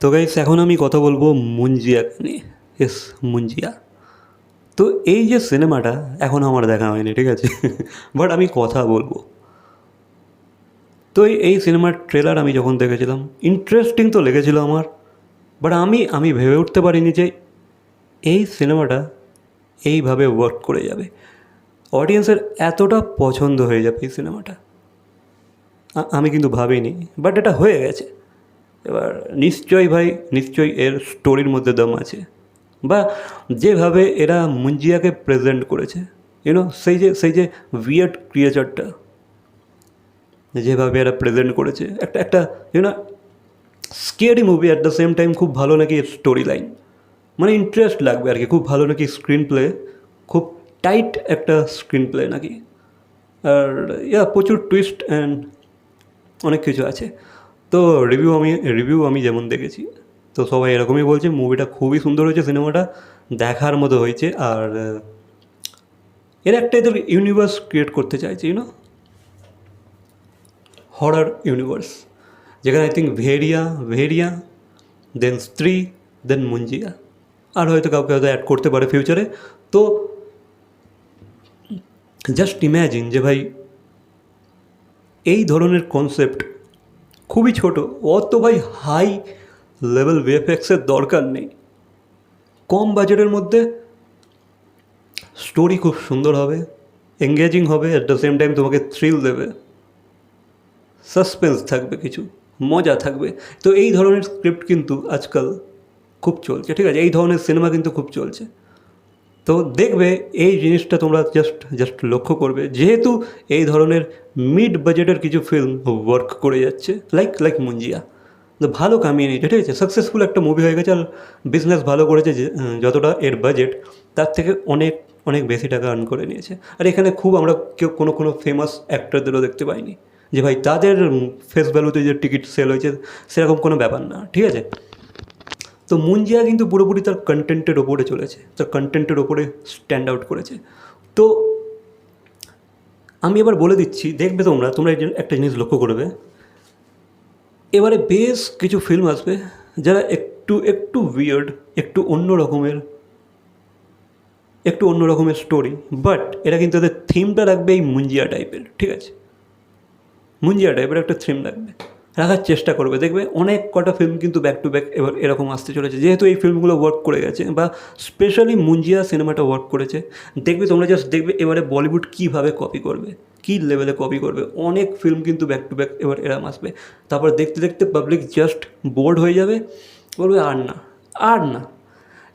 তো গাইস এখন আমি কথা বলব মুঞ্জিয়াকে নিয়ে। এস মুঞ্জিয়া। তো এই যে সিনেমাটা এখন আমার দেখা হয়নি, ঠিক আছে? বাট আমি কথা বলব। তো এই সিনেমার ট্রেলার আমি যখন দেখেছিলাম ইন্টারেস্টিং তো লেগেছিল আমার বাট আমি আমি ভেবে উঠতে পারিনি যে এই সিনেমাটা এইভাবে ওয়ার্ক করে যাবে। অডিয়েন্সের এতটা পছন্দ হয়ে যাবে এই সিনেমাটা। আমি কিন্তু ভাবিনি বাট এটা হয়ে গেছে। এবার নিশ্চয়ই ভাই, নিশ্চয়ই এর স্টোরির মধ্যে দম আছে। বা যেভাবে এরা মুঞ্জিয়াকে প্রেজেন্ট করেছে ইউনো সেই যে সেই যে উইয়ার্ড ক্রিয়েচারটা যেভাবে এরা প্রেজেন্ট করেছে, একটা একটা you know scary movie at the same time খুব ভালো নাকি স্টোরি লাইন মানে ইন্টারেস্ট লাগবে আর কি, খুব ভালো নাকি স্ক্রিন প্লে খুব টাইট একটা স্ক্রিন প্লে নাকি। আর ইয়া প্রচুর টুইস্ট অ্যান্ড অনেক কিছু আছে। তো রিভিউ আমি রিভিউ আমি যেমন দেখেছি, তো সবাই এরকমই বলছে মুভিটা খুবই সুন্দর হয়েছে সিনেমাটা দেখার মতো হয়েছে, আর এর একটা এদের ইউনিভার্স ক্রিয়েট করতে চাইছে ইউনো হরার ইউনিভার্স যেখানে I think Bhediya Bhediya then Stree then Munjya আর হয়তো কাউকে হয়তো অ্যাড করতে পারে ফিউচারে তো জাস্ট ইম্যাজিন যে ভাই, এই ধরনের কনসেপ্ট খুবই ছোট। অত ভাই হাই লেভেল ভিএফএক্সের দরকার নেই। কম বাজেটের মধ্যে স্টোরি খুব সুন্দর হবে এঙ্গেজিং হবে অ্যাট দ্য সেম টাইম তোমাকে থ্রিল দেবে। সাসপেন্স থাকবে কিছু, মজা থাকবে। তো এই ধরনের স্ক্রিপ্ট কিন্তু আজকাল খুব চলছে, ঠিক আছে? এই ধরনের সিনেমা কিন্তু খুব চলছে। তো দেখবে এই জিনিসটা তোমরা জাস্ট জাস্ট লক্ষ্য করবে। যেহেতু এই ধরনের মিড বাজেটের কিছু ফিল্ম ওয়ার্ক করে যাচ্ছে লাইক লাইক মুঞ্জিয়া। তো ভালো কামিয়ে নিয়েছে, ঠিক আছে? সাকসেসফুল একটা মুভি হয়ে গেছে, আর বিজনেস ভালো করেছে যতটা এর বাজেট তার থেকে অনেক অনেক বেশি টাকা আর্ন করে নিয়েছে। আর এখানে খুব আমরা কেউ কোনো কোনো ফেমাস অ্যাক্টরদেরও দেখতে পাইনি। যে ভাই, তাদের ফেস ভ্যালুতে যে টিকিট সেল হয়েছে, সেরকম কোনো ব্যাপার না, ঠিক আছে? তো মুঞ্জিয়া কিন্তু পুরোপুরি তার কন্টেন্টের ওপরে চলেছে, তার কন্টেন্টের ওপরে স্ট্যান্ড আউট করেছে। তো আমি এবার বলে দিচ্ছি, দেখবে তোমরা তোমরা একটা জিনিস লক্ষ্য করবে। এবারে বেশ কিছু ফিল্ম আসবে যারা একটু একটু উইয়ার্ড একটু অন্য রকমের, একটু অন্য রকমের স্টোরি বাট এরা কিন্তু তাদের থিমটা রাখবে এই মুঞ্জিয়া টাইপের ঠিক আছে? মুঞ্জিয়া টাইপের একটা থিম রাখবে। রাখার চেষ্টা করবে। দেখবে অনেক কটা ফিল্ম কিন্তু ব্যাক টু ব্যাক এবার এরকম আসতে চলেছে। যেহেতু এই ফিল্মগুলো ওয়ার্ক করে গেছে বা স্পেশালি মুঞ্জিয়া সিনেমাটা ওয়ার্ক করেছে, দেখবে তোমরা জাস্ট দেখবে এবারে বলিউড কীভাবে কপি করবে, কী লেভেলে কপি করবে। অনেক ফিল্ম কিন্তু ব্যাক টু ব্যাক এবার এরম আসবে। তারপর দেখতে দেখতে পাবলিক জাস্ট বোর্ড হয়ে যাবে। বলবে আর না আর না।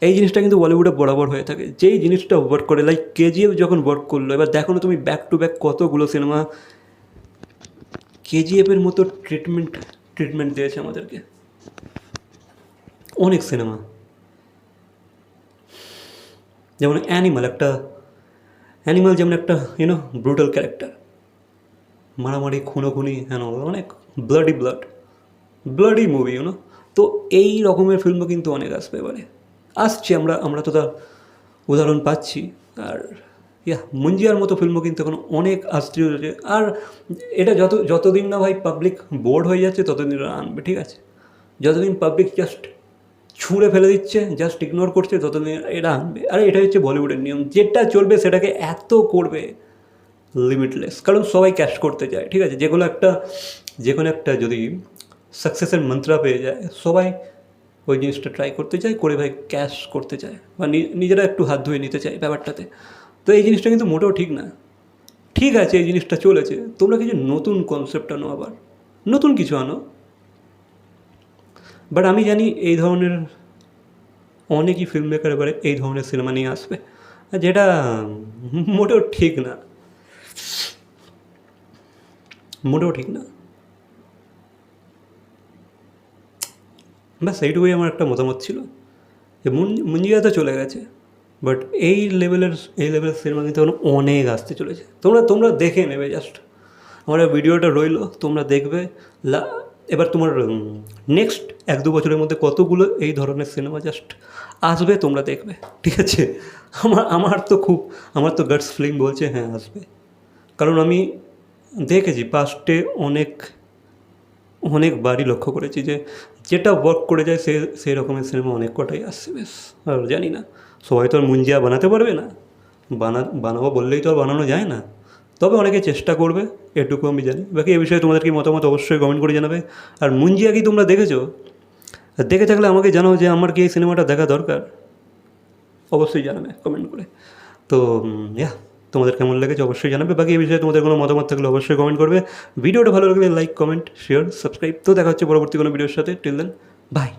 এই জিনিসটা কিন্তু বলিউডে বরাবর হয়ে থাকে। যেই জিনিসটা ওয়ার্ক করে লাইক কেজিএফ যখন ওয়ার্ক করল, এবার দেখো তুমি ব্যাক টু ব্যাক কতগুলো সিনেমা কেজিএফের মতো ট্রিটমেন্ট ট্রিটমেন্ট দিয়েছে আমাদেরকে। অনেক সিনেমা যেমন অ্যানিমাল একটা অ্যানিমাল যেমন একটা ইউনো ব্রুটাল ক্যারেক্টার মারামারি, খুনোখুনি হ্যাঁ অনেক bloody blood bloody movie you know তো এই রকমের ফিল্মও কিন্তু অনেক আসবে এবারে। আসছে আমরা আমরা তো তার উদাহরণ পাচ্ছি। আর ইয়া, মুঞ্জিয়ার মতো ফিল্মও কিন্তু এখন অনেক আসছে। চলেছে। আর এটা যত, যতদিন না ভাই পাবলিক বোর্ড হয়ে যাচ্ছে, ততদিন আনবে, ঠিক আছে? যতদিন পাবলিক জাস্ট ছুঁড়ে ফেলে দিচ্ছে জাস্ট ইগনোর করছে, ততদিন এটা আনবে। আর এটা হচ্ছে বলিউডের নিয়ম। যেটা চলবে, সেটাকে এত করবে লিমিটলেস কারণ সবাই ক্যাশ করতে চায়, ঠিক আছে? যেগুলো একটা যে কোনো একটা যদি সাকসেসের মন্ত্রা পেয়ে যায়, সবাই ওই জিনিসটা ট্রাই করতে চায়, করে ভাই ক্যাশ করতে চায়। বা নিজেরা একটু হাত ধুয়ে নিতে চায় ব্যাপারটাতে। তো এই জিনিসটা কিন্তু মোটেও ঠিক না। ঠিক আছে, এই জিনিসটা চলেছে। তোমরা কিছু নতুন কনসেপ্ট আনো আবার। নতুন কিছু আনো। বাট আমি জানি এই ধরনের অনেকই ফিল্ম মেকার এবারে এই ধরনের সিনেমা নিয়ে আসবে। যেটা মোটেও ঠিক না। মোটেও ঠিক না। ব্যাস, এইটুকুই আমার একটা মতামত ছিল। যে মুঞ্জিয়া তো চলে গেছে। বাট এই লেভেলের এই লেভেলের সিনেমা কিন্তু এখন অনেক আসতে চলেছে। তোমরা তোমরা দেখে নেবে জাস্ট আমার ভিডিওটা রইল, তোমরা দেখবে। লা, এবার তোমার নেক্সট এক দু বছরের মধ্যে কতগুলো এই ধরনের সিনেমা জাস্ট আসবে তোমরা দেখবে। ঠিক আছে? আমার আমার তো খুব, আমার তো গাটস ফিলিং বলছে হ্যাঁ আসবে। কারণ আমি দেখেছি পাস্টে অনেক অনেকবারই লক্ষ্য করেছি যে, যেটা ওয়ার্ক করে যায় সে, সেই রকমের সিনেমা অনেক কটাই আসছে, বেশ। আর জানি না। সবাই তো আর মুঞ্জিয়া বানাতে পারবে না। বানা, বানাবো বললেই তো আর বানানো যায় না। তবে অনেকে চেষ্টা করবে, এটুকু আমি জানি। বাকি এ বিষয়ে তোমাদের কি মতামত অবশ্যই কমেন্ট করে জানাবে। আর মুঞ্জিয়া কি তোমরা দেখেছ? দেখে থাকলে আমাকে জানাও যে আমার কি এই সিনেমাটা দেখা দরকার। অবশ্যই জানাবে কমেন্ট করে। তো ইয়া তোমাদের কেমন লেগেছে অবশ্যই জানাবে। বাকি এই বিষয়ে তোমাদের কোনো মতামত থাকলে অবশ্যই কমেন্ট করবে। ভিডিওটা ভালো লাগলে লাইক কমেন্ট শেয়ার সাবস্ক্রাইব তো দেখা হচ্ছে পরবর্তী কোনো ভিডিওর সাথে। Till then by